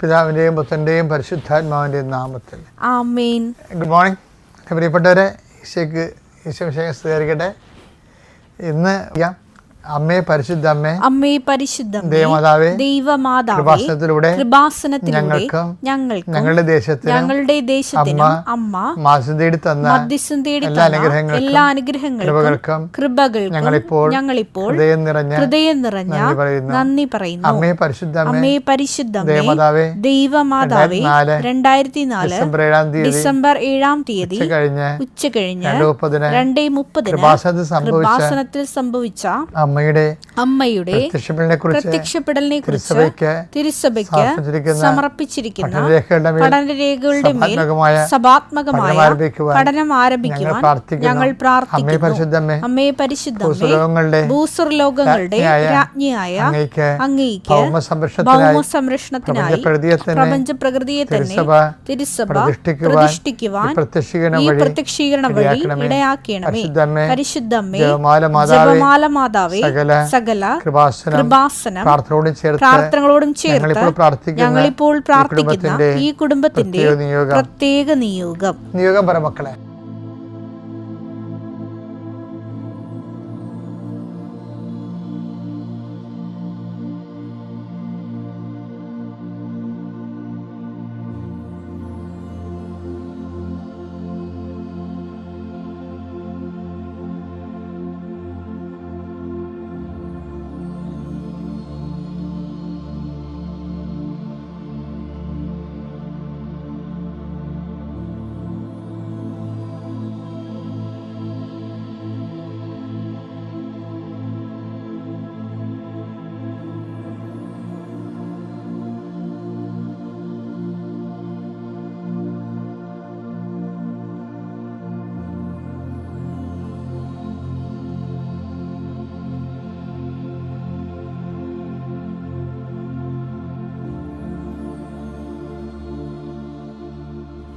പിതാവിന്റെയും പുത്രന്റെയും പരിശുദ്ധാത്മാവിന്റെയും നാമത്തിൽ. ആമേൻ. ഗുഡ് മോർണിംഗ് പ്രിയപ്പെട്ടവരെ ഈശോയ്ക്ക് ഈശോ വിഷയം സ്വീകരിക്കട്ടെ ഇന്ന് ഞാൻ അമ്മയെ പരിശുദ്ധ അമ്മേ അമ്മേ പരിശുദ്ധ ദേവമാതാവേ ദൈവമാതാവേ കൃപാസനത്തിലൂടെ കൃപാസനത്തിലൂടെ ഞങ്ങൾക്ക് ഞങ്ങളുടെ ദേശത്തിന് ഞങ്ങളുടെ ദേശത്തിന് അമ്മ മാസം തേടി തന്ന മധ്യസ്ഥം തേടി എല്ലാ തന്ന അനുഗ്രഹങ്ങൾക്കും എല്ലാ അനുഗ്രഹങ്ങൾക്കും കൃപകൾ ഞങ്ങളിപ്പോൾ ഞങ്ങളിപ്പോൾ ഹൃദയം നിറഞ്ഞ ഹൃദയം നിറഞ്ഞ നന്ദി പറയുന്നു. അമ്മേ പരിശുദ്ധ അമ്മേ പരിശുദ്ധ ദേവമാതാവേ ദൈവമാതാവേ രണ്ടായിരത്തി നാല് ഡിസംബർ ഏഴാം തീയതി ഡിസംബർ ഏഴാം തീയതി ഉച്ച കഴിഞ്ഞ് ഉച്ച കഴിഞ്ഞ് രണ്ട് മുപ്പതിന് കൃപാസനത്തിൽ സംഭവിച്ച അമ്മയുടെ അമ്മയുടെ പ്രത്യക്ഷപ്പെടലിനെ കുറിച്ച് തിരുസഭയ്ക്ക് സമർപ്പിച്ചിരിക്കുന്ന പഠനരേഖകളുടെ മേൽ സഭാത്മകമായ പഠനം ആരംഭിക്കുവാൻ ഞങ്ങൾ പ്രാർത്ഥിക്കുന്നു. അമ്മയെ പരിശുദ്ധമേ ഭൂസ്വർലോകങ്ങളുടെ രാജ്ഞിയായ അങ്ങേക്ക് ഭൗമ സംരക്ഷണത്തിനായി പ്രപഞ്ച പ്രകൃതിയെ തന്നെ തിരുസഭ പ്രതിഷ്ഠിക്കുവാൻ ഈ പ്രത്യക്ഷീകരണം വഴി ഇടയാക്കണമേ. പരിശുദ്ധമ്മേ ജപമാല മാതാവേ, മാതാവേ സകല കൃപാസനം പ്രാർത്ഥനകളോടും ചേർത്ത് ഞങ്ങളിപ്പോൾ പ്രാർത്ഥിക്കുന്ന ഈ പ്രാർത്ഥിക്കുന്ന കുടുംബത്തിന്റെ ഈ കുടുംബത്തിന്റെ പ്രത്യേക നിയോഗം. പ്രത്യേക നിയോഗം. നിയോഗം പറ മക്കളെ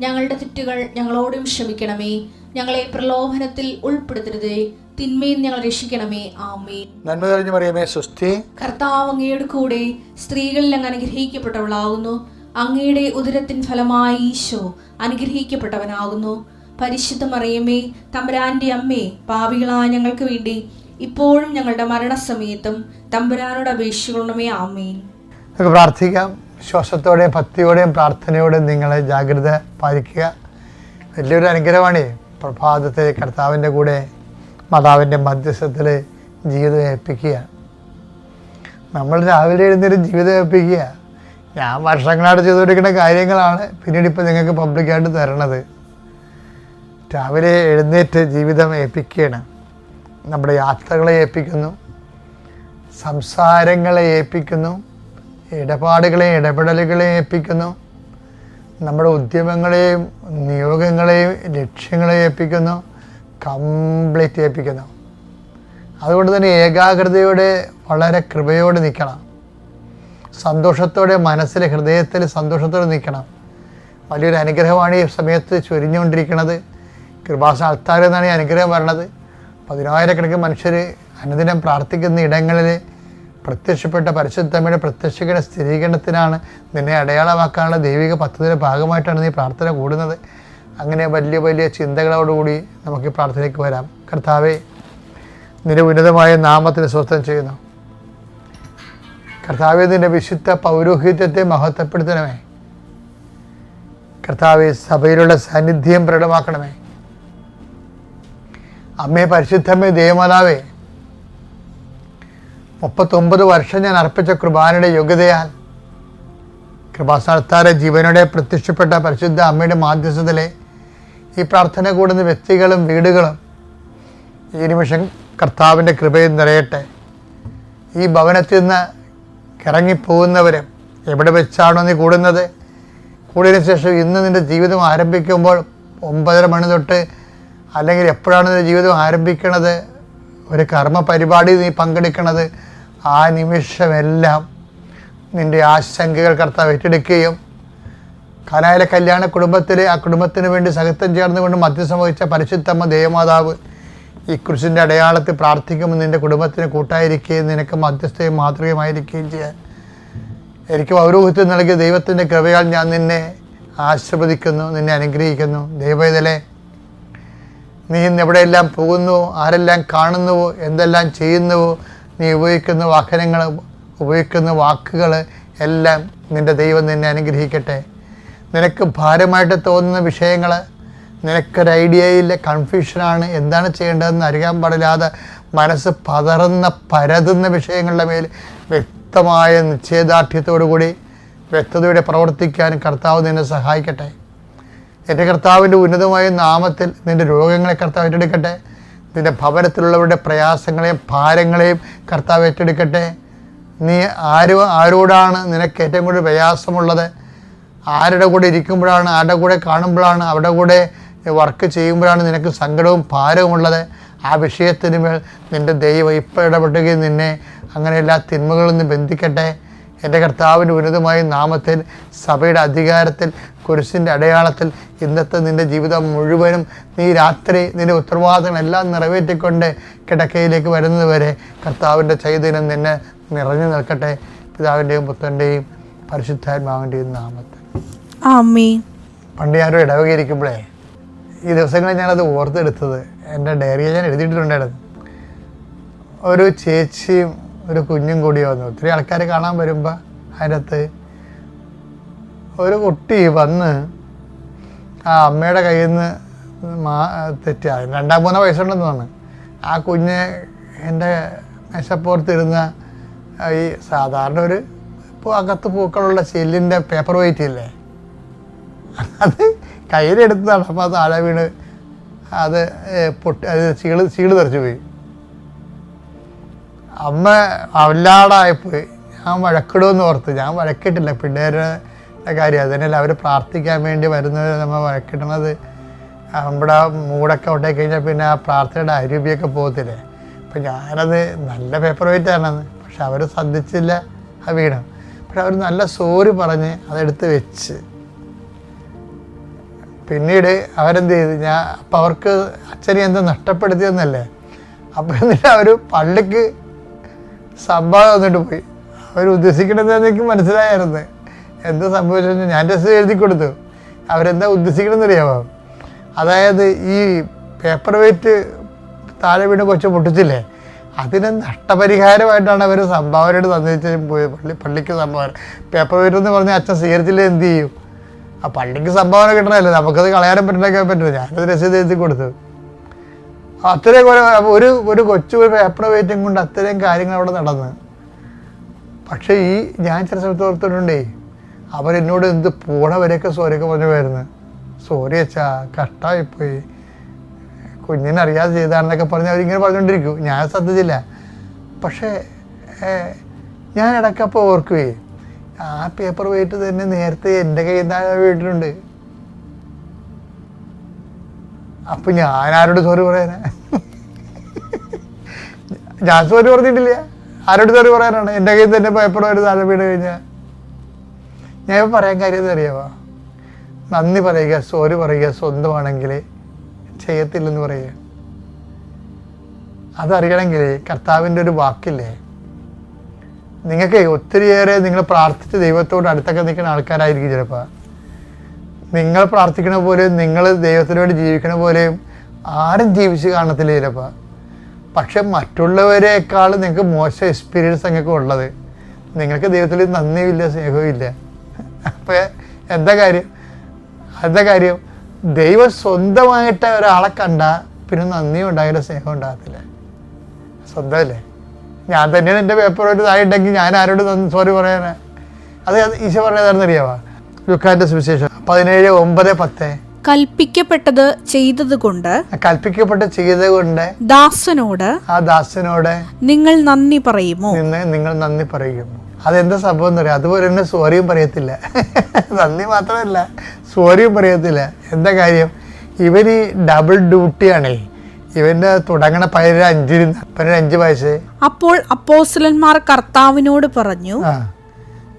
ഞങ്ങളുടെ തെറ്റുകൾ ഞങ്ങളോടും ക്ഷമിക്കണമേ. ഞങ്ങളെ പ്രലോഭനത്തിൽ ഉൾപ്പെടുത്തരുതേ. തിന്മയും ഞങ്ങൾ രക്ഷിക്കണമേ. ആമേ നന്മ തെളിഞ്ഞു മറിയമേ സ്വസ്തി. കർത്താവ് അങ്ങയുടെ കൂടെ സ്ത്രീകളിൽ അങ്ങ് അനുഗ്രഹിക്കപ്പെട്ടവളാകുന്നു. അങ്ങയുടെ ഉദരത്തിൻ ഫലമായി ഈശോ അനുഗ്രഹിക്കപ്പെട്ടവനാകുന്നു. പരിശുദ്ധ മറിയമേ തമ്പുരാന്റെ അമ്മേ പാവികളായ ഞങ്ങൾക്ക് വേണ്ടി ഇപ്പോഴും ഞങ്ങളുടെ മരണസമയത്തും തമ്പുരാനോട് അപേക്ഷിക്കണമേ. ആമേൻ. പ്രാർത്ഥിക്കാം. വിശ്വാസത്തോടെയും ഭക്തിയോടെയും പ്രാർത്ഥനയോടെയും നിങ്ങളെ ജാഗ്രത പാലിക്കുക. വലിയൊരു അനുഗ്രഹമാണ് പ്രഭാതത്തെ കർത്താവിന്റെ കൂടെ മാതാവിന്റെ മധ്യസ്ഥത്തിൽ ജീവിതം ഏൽപ്പിക്കുക. നമ്മൾ രാവിലെ എഴുന്നേറ്റ് ജീവിതം ഏൽപ്പിക്കുക. ഞാൻ വർഷങ്ങളായിട്ട് ചെയ്തുകൊണ്ടിരിക്കുന്ന കാര്യങ്ങളാണ് പിന്നീട് ഇപ്പോൾ നിങ്ങൾക്ക് പബ്ലിക്കായിട്ട് തരണത്. രാവിലെ എഴുന്നേറ്റ് ജീവിതം ഏൽപ്പിക്കുകയാണ്. നമ്മുടെ യാത്രകളെ ഏൽപ്പിക്കുന്നു. സംസാരങ്ങളെ ഏൽപ്പിക്കുന്നു. ഇടപാടുകളെയും ഇടപെടലുകളെയും ഏൽപ്പിക്കുന്നു. നമ്മുടെ ഉദ്യമങ്ങളെയും നിയോഗങ്ങളെയും ലക്ഷ്യങ്ങളെയും ഏൽപ്പിക്കുന്നു. കംപ്ലീറ്റ് ഏൽപ്പിക്കുന്നു. അതുകൊണ്ട് തന്നെ ഏകാഗ്രതയോടെ വളരെ കൃപയോടെ നിൽക്കണം. സന്തോഷത്തോടെ മനസ്സിൽ ഹൃദയത്തിൽ സന്തോഷത്തോടെ നിൽക്കണം. വലിയൊരു അനുഗ്രഹമാണ് ഈ സമയത്ത് ചൊരിഞ്ഞുകൊണ്ടിരിക്കുന്നത്. കൃപാസ അൾത്താരെന്നാണ് ഈ അനുഗ്രഹം വരണത്. പതിനായിരക്കണക്കിന് മനുഷ്യർ അനുദിനം പ്രാർത്ഥിക്കുന്ന ഇടങ്ങളിൽ പ്രത്യക്ഷപ്പെട്ട പരിശുദ്ധമ്മയുടെ പ്രത്യക്ഷയുടെ സ്ഥിരീകരണത്തിനാണ് നിന്നെ അടയാളമാക്കാനുള്ള ദൈവിക പദ്ധതിയുടെ ഭാഗമായിട്ടാണ് നീ പ്രാർത്ഥന കൂടുന്നത്. അങ്ങനെ വലിയ വലിയ ചിന്തകളോടുകൂടി നമുക്ക് പ്രാർത്ഥനയ്ക്ക് വരാം. കർത്താവെ നിന്റെ ഉന്നതമായ നാമത്തിന് സ്വസ്ഥം ചെയ്യുന്നു. കർത്താവെ നിന്റെ വിശുദ്ധ പൗരോഹിത്യത്തെ മഹത്വപ്പെടുത്തണമേ. കർത്താവെ സഭയിലുള്ള സാന്നിധ്യം പ്രകടമാക്കണമേ. അമ്മേ പരിശുദ്ധമ്മേ ദേവമാതാവേ മുപ്പത്തൊമ്പത് വർഷം ഞാൻ അർപ്പിച്ച കൃപാനയുടെ യോഗ്യതയാൽ കൃപാസ്ഥാനത്താരെ ജീവനോടെ പ്രത്യക്ഷപ്പെട്ട പരിശുദ്ധ അമ്മയുടെ മാധ്യസ്ഥതയിലെ ഈ പ്രാർത്ഥന കൂടുന്ന വ്യക്തികളും വീടുകളും ഈ നിമിഷം കർത്താവിന്റെ കൃപയിൽ നിറയട്ടെ. ഈ ഭവനത്തിൽ നിന്ന് ഇറങ്ങിപ്പോകുന്നവരും എവിടെ വെച്ചാണോ നീ കൂടുന്നത്? കൂടിയതിനു ശേഷം ഇന്ന് നിന്റെ ജീവിതം ആരംഭിക്കുമ്പോൾ ഒമ്പതര മണി തൊട്ട് അല്ലെങ്കിൽ എപ്പോഴാണ് നിന്റെ ജീവിതം ആരംഭിക്കണത്? ഒരു കർമ്മ പരിപാടി നീ പങ്കെടുക്കണത് ആ നിമിഷമെല്ലാം നിന്റെ ആശങ്കകൾ കർത്താവ് ഏറ്റെടുക്കുകയും കനായിലെ കല്യാണ കുടുംബത്തിൽ ആ കുടുംബത്തിന് വേണ്ടി സഹിത്വം ചേർന്നുകൊണ്ട് മധ്യസ്ഥം വഹിച്ച പരിശുദ്ധമ്മ ദേവമാതാവ് ഈ കുരിശിന്റെ അടയാളത്തിൽ പ്രാർത്ഥിക്കുമ്പോൾ നിന്റെ കുടുംബത്തിന് കൂട്ടായിരിക്കുകയും നിനക്ക് മധ്യസ്ഥയും മാതൃകയുമായിരിക്കുകയും ചെയ്യാൻ. എനിക്ക് പൗരോഹിത്യം നൽകിയ ദൈവത്തിന്റെ കൃപയാൽ ഞാൻ നിന്നെ ആശീർവദിക്കുന്നു നിന്നെ അനുഗ്രഹിക്കുന്നു. ദൈവവേദലെ നീ ഇന്ന് എവിടെയെല്ലാം പോകുന്നു? ആരെല്ലാം കാണുന്നുവോ എന്തെല്ലാം ചെയ്യുന്നുവോ നീ ഉപയോഗിക്കുന്ന വാഹനങ്ങൾ ഉപയോഗിക്കുന്ന വാക്കുകൾ എല്ലാം നിന്റെ ദൈവം നിന്നെ അനുഗ്രഹിക്കട്ടെ. നിനക്ക് ഭാരമായിട്ട് തോന്നുന്ന വിഷയങ്ങൾ നിനക്കൊരു ഐഡിയയില്ല കൺഫ്യൂഷനാണ് എന്താണ് ചെയ്യേണ്ടതെന്ന് അറിയാൻ പാടില്ലാതെ മനസ്സ് പതറുന്ന പരതുന്ന വിഷയങ്ങളുടെ മേൽ വ്യക്തമായ നിശ്ചയദാർഢ്യത്തോടു കൂടി വ്യക്തതയോടെ പ്രവർത്തിക്കാൻ കർത്താവ് നിന്നെ സഹായിക്കട്ടെ. എന്റെ കർത്താവിന്റെ ഉന്നതമായ നാമത്തിൽ നിന്റെ രോഗങ്ങളെ കർത്താവ് ഏറ്റെടുക്കട്ടെ. നിന്റെ ഭവനത്തിലുള്ളവരുടെ പ്രയാസങ്ങളെയും ഭാരങ്ങളെയും കർത്താവ് ഏറ്റെടുക്കട്ടെ. നീ ആരോ ആരോടാണ് നിനക്ക് ഏറ്റവും കൂടുതൽ പ്രയാസമുള്ളത്? ആരുടെ കൂടെ ഇരിക്കുമ്പോഴാണ് ആരുടെ കൂടെ കാണുമ്പോഴാണ് അവരുടെ കൂടെ വർക്ക് ചെയ്യുമ്പോഴാണ് നിനക്ക് സങ്കടവും ഭാരവും ഉള്ളത്? ആ വിഷയത്തിന് മേൽ നിന്റെ ദൈവം ഇപ്പോൾ ഇടപെടുകയും നിന്നെ അങ്ങനെ എല്ലാ തിന്മകളിൽ നിന്ന് ബന്ധിക്കട്ടെ. എന്റെ കർത്താവിന്റെ ഉന്നതമായ നാമത്തിൽ സഭയുടെ അധികാരത്തിൽ കുരിശിന്റെ അടയാളത്തിൽ ഇന്നത്തെ നിന്റെ ജീവിതം മുഴുവനും നീ രാത്രി നിന്റെ ഉത്തരവാദിത്തങ്ങളെല്ലാം നിറവേറ്റിക്കൊണ്ട് കിടക്കയിലേക്ക് വരുന്നതുവരെ കർത്താവിന്റെ ചൈതന്യം നിന്നെ നിറഞ്ഞു നിൽക്കട്ടെ. പിതാവിന്റെയും പുത്രന്റെയും പരിശുദ്ധാത്മാവിന്റെയും നാമത്തിൽ. പണ്ട് ഞാനൊരു ഇടവകയിരിക്കുമ്പോഴേ ഈ ദിവസങ്ങളിൽ ഞാനത് ഓർത്തെടുത്തത്. എന്റെ ഡയറിയിൽ ഞാൻ എഴുതിയിട്ടുണ്ടായിരുന്നു ഒരു ചേച്ചിയും ഒരു കുഞ്ഞും കൂടി വന്നു. ഒത്തിരി ആൾക്കാർ കാണാൻ വരുമ്പോൾ അതിനകത്ത് ഒരു കുട്ടി വന്ന് ആ അമ്മയുടെ കയ്യിൽ നിന്ന് മാ തെറ്റാ. രണ്ടാം മൂന്നോ വയസ്സുണ്ടെന്ന് തോന്നുന്നു. ആ കുഞ്ഞ് എന്റെ മെശപ്പുറത്തിരുന്ന ഈ സാധാരണ ഒരു ഇപ്പോൾ അകത്ത് പൂക്കളുള്ള ചെല്ലിന്റെ പേപ്പർ വെയിറ്റ് ഇല്ലേ? അത് കയ്യിലെടുത്തതാണ്. അപ്പോൾ താഴെ വീണ് അത് പൊട്ടി അത് ചീൾ ചീൾ തെറിച്ചു പോയി. അമ്മ അവല്ലാടായിപ്പോയി ഞാൻ വഴക്കിടുമെന്ന് ഓർത്ത്. ഞാൻ വഴക്കിട്ടില്ല. പിള്ളേരുടെ കാര്യം. അത് തന്നെയല്ല അവർ പ്രാർത്ഥിക്കാൻ വേണ്ടി വരുന്നവർ നമ്മൾ വഴക്കിടുന്നത്. നമ്മുടെ മൂടൊക്കെ ഒട്ടേ കഴിഞ്ഞാൽ പിന്നെ ആ പ്രാർത്ഥനയുടെ അരൂപിയൊക്കെ പോകത്തില്ലേ? അപ്പം ഞാനത് നല്ല പേപ്പർ വെയിറ്റ് ആണെന്ന്. പക്ഷെ അവർ ശ്രദ്ധിച്ചില്ല ആ വീണ്. പക്ഷെ അവർ നല്ല സോറി പറഞ്ഞ് അതെടുത്ത് വെച്ച്. പിന്നീട് അവരെന്ത് ചെയ്തു? ഞാൻ അപ്പം അവർക്ക് അച്ഛനെ എന്താ നഷ്ടപ്പെടുത്തിയെന്നല്ലേ? അപ്പം എന്നിട്ട് അവർ പള്ളിക്ക് സംഭവം തന്നിട്ട് പോയി. അവർ ഉദ്ദേശിക്കണത് എനിക്ക് മനസ്സിലായിരുന്നു എന്താ സംഭവിച്ചു ഞാൻ രസം എഴുതി കൊടുത്തു. അവരെന്താ ഉദ്ദേശിക്കണമെന്ന് അറിയാമോ അതായത് ഈ പേപ്പർ വെയിറ്റ് താഴെ വീണ് കൊച്ചു പൊട്ടിച്ചില്ലേ? അതിന് നഷ്ടപരിഹാരമായിട്ടാണ് അവർ സംഭാവനയോട് തന്നിട്ട് പോയി. പള്ളി പള്ളിക്ക് സംഭാവന. പേപ്പർ വെയിറ്റ് എന്ന് പറഞ്ഞാൽ അച്ഛൻ സ്വീകരിച്ചില്ല എന്ത് ചെയ്യും? ആ പള്ളിക്ക് സംഭാവന കിട്ടണമല്ലോ നമുക്കത് കളയാനും പറ്റണമൊക്കെ പറ്റുമോ ഞാനത് രസീത് എഴുതി കൊടുത്തു. അത്രയും കുറെ ഒരു ഒരു കൊച്ചു ഒരു പേപ്പർ വെയിറ്റും കൊണ്ട് അത്രയും കാര്യങ്ങൾ അവിടെ നടന്ന്. പക്ഷേ ഈ ഞാൻ ചില സ്ഥലത്ത് ഓർത്തിട്ടുണ്ടേ അവരെന്നോട് എന്ത് പോണ വരെയൊക്കെ സോറിയൊക്കെ പറഞ്ഞു വരുന്നു സോറി അച്ഛാ കഷ്ടമായിപ്പോയി കുഞ്ഞിനെ അറിയാതെ ചെയ്താണെന്നൊക്കെ പറഞ്ഞ് അവരിങ്ങനെ പറഞ്ഞുകൊണ്ടിരിക്കും. ഞാൻ ശ്രദ്ധിച്ചില്ല. പക്ഷേ ഞാൻ ഇടയ്ക്കപ്പോൾ ഓർക്കുവേ ആ പേപ്പർ വെയിറ്റ് തന്നെ നേരത്തെ എന്റെ കയ്യിൽ നിന്നാണ് വീട്ടിലുണ്ട്. അപ്പൊ ഞാൻ ആരോട് സോറി പറയാനാ? ഞാൻ സോറി പറഞ്ഞിട്ടില്ല. ആരോട് സോറി പറയാനാണ്? എന്റെ കയ്യിൽ തന്നെ പേപ്പർ ഒരു താഴെ വീട് കഴിഞ്ഞാൽ ഞാൻ ഇപ്പൊ പറയാൻ കാര്യം അറിയാമോ നന്ദി പറയുക സോറി പറയുക സ്വന്തമാണെങ്കിൽ ചെയ്യത്തില്ലെന്ന് പറയുക. അതറിയണമെങ്കിൽ കർത്താവിന്റെ ഒരു വാക്കില്ലേ? നിങ്ങൾക്ക് ഒത്തിരിയേറെ നിങ്ങൾ പ്രാർത്ഥിച്ച് ദൈവത്തോട് അടുത്തൊക്കെ നിൽക്കുന്ന ആൾക്കാരായിരിക്കും ചിലപ്പോൾ നിങ്ങൾ പ്രാർത്ഥിക്കണ പോലെയും നിങ്ങൾ ദൈവത്തിനോട് ജീവിക്കണ പോലെയും ആരും ജീവിച്ച് കാണത്തില്ല ചിലപ്പോൾ പക്ഷെ മറ്റുള്ളവരെക്കാൾ നിങ്ങൾക്ക് മോശം എക്സ്പീരിയൻസ് നിങ്ങൾക്ക് ഉള്ളത്. നിങ്ങൾക്ക് ദൈവത്തിൽ നന്ദിയുമില്ല സ്നേഹവുമില്ല. അപ്പോൾ എന്താ കാര്യം? എന്താ കാര്യം? ദൈവം സ്വന്തമായിട്ട് ഒരാളെ കണ്ട പിന്നെ നന്ദിയും ഉണ്ടാകില്ല സ്നേഹം ഉണ്ടാകത്തില്ല. സ്വന്തമല്ലേ? ഞാൻ തന്നെയാണ് എന്റെ പേപ്പർ ഒരു ഇതായിട്ടുണ്ടെങ്കിൽ ഞാൻ ആരോട് സോറി പറയാനാ. അത് ഈശോ പറഞ്ഞതാണെന്ന് അറിയാവാ ലുക്കാന്റെ സുവിശേഷം. പതിനേഴ് ഒമ്പത് പത്ത്. കൽപ്പിക്കപ്പെട്ടത് ചെയ്തതുകൊണ്ട് കൽപ്പിക്കപ്പെട്ട് ചെയ്തത് കൊണ്ട് ദാസനോട് ആ ദാസനോട് നിങ്ങൾ നന്ദി പറയുമോ? നിന്ന് നിങ്ങൾ നന്ദി പറയുമോ അതെന്താ സംഭവം എന്ന് പറയാം അതുപോലെ തന്നെ സോറിയും പറയത്തില്ല. നന്ദി മാത്രമല്ല സോറിയും പറയത്തില്ല. എന്താ കാര്യം? ഇവന് ഡബിൾ ഡ്യൂട്ടിയാണേ ഇവന്റെ തുടങ്ങണ പതിനൊരു അഞ്ചിന് പതിനൊരു അഞ്ച് വയസ്സ്. അപ്പോൾ അപ്പോസലന്മാർ കർത്താവിനോട് പറഞ്ഞു ആ.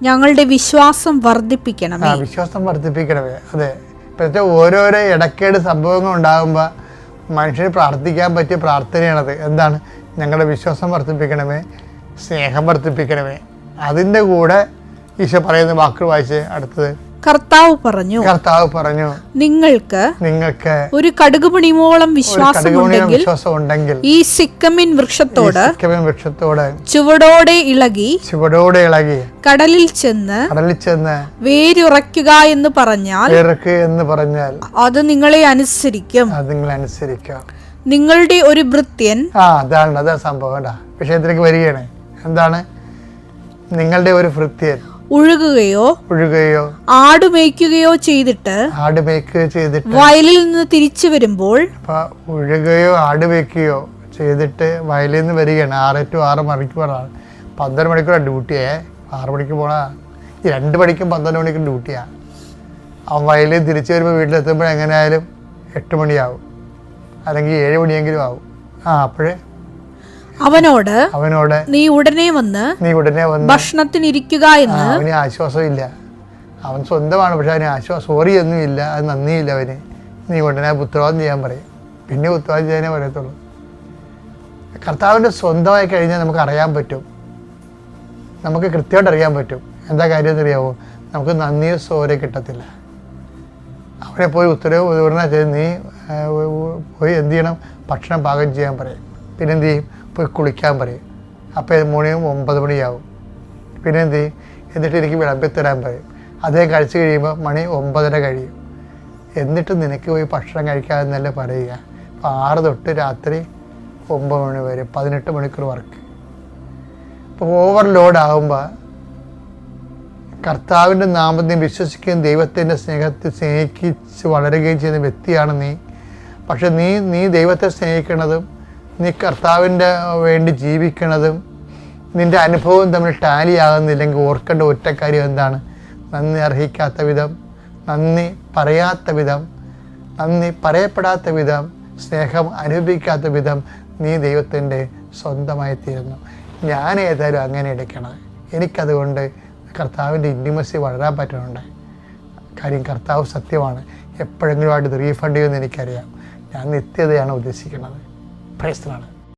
ഞങ്ങളുടെ വിശ്വാസം വർദ്ധിപ്പിക്കണമേ. വിശ്വാസം വർദ്ധിപ്പിക്കണമേ. അതെ. ഇപ്പോഴത്തെ ഓരോരോ ഇടക്കേട് സംഭവങ്ങൾ ഉണ്ടാകുമ്പോൾ മനുഷ്യന് പ്രാർത്ഥിക്കാൻ പറ്റിയ പ്രാർത്ഥനയാണത്. എന്താണ്? ഞങ്ങളുടെ വിശ്വാസം വർദ്ധിപ്പിക്കണമേ സ്നേഹം വർദ്ധിപ്പിക്കണമേ. അതിന്റെ കൂടെ ഈശോ പറയുന്ന വാക്കുകൾ വായിച്ച് അടുത്തത് കർത്താവ് പറഞ്ഞു കർത്താവ് പറഞ്ഞു നിങ്ങൾക്ക് നിങ്ങൾക്ക് ഒരു കടുകുമണിമോളം വിശ്വാസമുണ്ടെങ്കിൽ വിശ്വാസം കടുകുമണിയുടെ ഉണ്ടെങ്കിൽ വിശ്വാസം ഉണ്ടെങ്കിൽ ഈ സിക്കമിൻ വൃക്ഷത്തോട് സിക്കമിൻ വൃക്ഷത്തോട് ചുവടോടെ ഇളകി ചുവടോടെ ഇളകി കടലിൽ ചെന്ന് കടലിൽ ചെന്ന് വേരുറയ്ക്കുക എന്ന് പറഞ്ഞാൽ എന്ന് പറഞ്ഞാൽ അത് നിങ്ങളെ അനുസരിക്കും. അത് നിങ്ങളെ അനുസരിക്കാം. നിങ്ങളുടെ ഒരു ഭൃത്യൻ ആ അതാണ് അതാ സംഭവം വിഷയത്തിലേക്ക് വരികയാണ്. എന്താണ്? നിങ്ങളുടെ ഒരു ഭൃത്യൻ. ഉഴുകുകയോ ഒഴുകുകയോ ആടുമേയ്ക്കുകയോ ചെയ്തിട്ട് ആട് മേയ്ക്കുകയോ ചെയ്തിട്ട് വയലിൽ നിന്ന് തിരിച്ചു വരുമ്പോൾ ഉഴുകയോ ഒഴുകുകയോ ആട് മേയ്ക്കുകയോ ചെയ്തിട്ട് വയലിൽ നിന്ന് വരികയാണ്. ആറ് ടു ആറ് മണിക്കൂറാണ്. പന്ത്രണ്ട് മണിക്കൂറാണ് ഡ്യൂട്ടിയേ ആറ് മണിക്ക് പോണാ രണ്ട് മണിക്കും പന്ത്രണ്ട് മണിക്കും ഡ്യൂട്ടിയാ അവൻ വയലിൽ തിരിച്ചു വരുമ്പോൾ വീട്ടിലെത്തുമ്പോൾ എങ്ങനെയായാലും എട്ട് മണിയാവും. അല്ലെങ്കിൽ ഏഴ് മണിയെങ്കിലും ആവും. ആ അപ്പോഴേ അവനോട് അവനോട് നീ ഉടനെ വന്ന് നീ ഉടനെ വന്ന് ഭക്ഷണത്തിനിരിക്കുക ഇരിക്കുക എന്ന് അവന് ആശ്വാസമില്ല. അവൻ സ്വന്തമാണ് പക്ഷെ അവന് ആശ്വാസം സോറി ഒന്നും ഇല്ല അത് നന്ദിയില്ല അവന്. നീ ഉടനെ പുത്രവാദം ചെയ്യാൻ പറയും. പിന്നെ ഉത്തരവാദം ചെയ്യാനേ പറയത്തുള്ളൂ. കർത്താവിന്റെ സ്വന്തമായി കഴിഞ്ഞാൽ നമുക്ക് അറിയാൻ പറ്റും. നമുക്ക് കൃത്യമായിട്ട് അറിയാൻ പറ്റും. എന്താ കാര്യം എന്നറിയാവോ? നമുക്ക് നന്ദിയോ സോരെ കിട്ടത്തില്ല. അവിടെ പോയി ഉത്തരവ് ഉടനെ ചെയ്ത് നീ പോയി എന്ത് ചെയ്യണം? ഭക്ഷണം പാകം ചെയ്യാൻ പറയും. പിന്നെന്ത് ചെയ്യും? പോയി കുളിക്കാൻ പറയും. അപ്പോൾ മണിയും ഒമ്പത് മണിയാവും. പിന്നെ എന്ത് ചെയ്യും? എന്നിട്ട് എനിക്ക് വിളമ്പിത്തരാൻ പറയും. അതേ കഴിച്ചു കഴിയുമ്പോൾ മണി ഒമ്പതര കഴിയും. എന്നിട്ട് നിനക്ക് പോയി ഭക്ഷണം കഴിക്കാമെന്നല്ലേ പറയുക? അപ്പോൾ ആറ് തൊട്ട് രാത്രി ഒമ്പത് മണി വരെ പതിനെട്ട് മണിക്കൂർ വർക്ക്. ഇപ്പോൾ ഓവർലോഡ് ആകുമ്പോൾ കർത്താവിന്റെ നാമത്തെ വിശ്വസിക്കുകയും ദൈവത്തിന്റെ സ്നേഹത്തെ സ്നേഹിച്ച് വളരുകയും ചെയ്യുന്ന വ്യക്തിയാണ് നീ. പക്ഷെ നീ നീ ദൈവത്തെ സ്നേഹിക്കണതും നീ കർത്താവിന്റെ വേണ്ടി ജീവിക്കണതും നിന്റെ അനുഭവം തമ്മിൽ ടാലി ആകുന്നില്ലെങ്കിൽ ഓർക്കേണ്ട ഒറ്റ കാര്യം എന്താണ്? നന്ദി അർഹിക്കാത്ത വിധം നന്ദി പറയാത്ത വിധം നന്ദി പറയപ്പെടാത്ത വിധം സ്നേഹം അനുഭവിക്കാത്ത വിധം നീ ദൈവത്തിന്റെ സ്വന്തമായി തീരുന്നു. ഞാൻ ഏതായാലും അങ്ങനെ എടുക്കണത്. എനിക്കതുകൊണ്ട് കർത്താവിന്റെ ഇന്റിമസി വളരാൻ പറ്റുന്നുണ്ട്. കാര്യം കർത്താവ് സത്യമാണ്. എപ്പോഴെങ്കിലും ആയിട്ട് റീഫണ്ട് ചെയ്യുമെന്ന് എനിക്കറിയാം. ഞാൻ നിത്യതയാണ് ഉദ്ദേശിക്കുന്നത്. prestrada.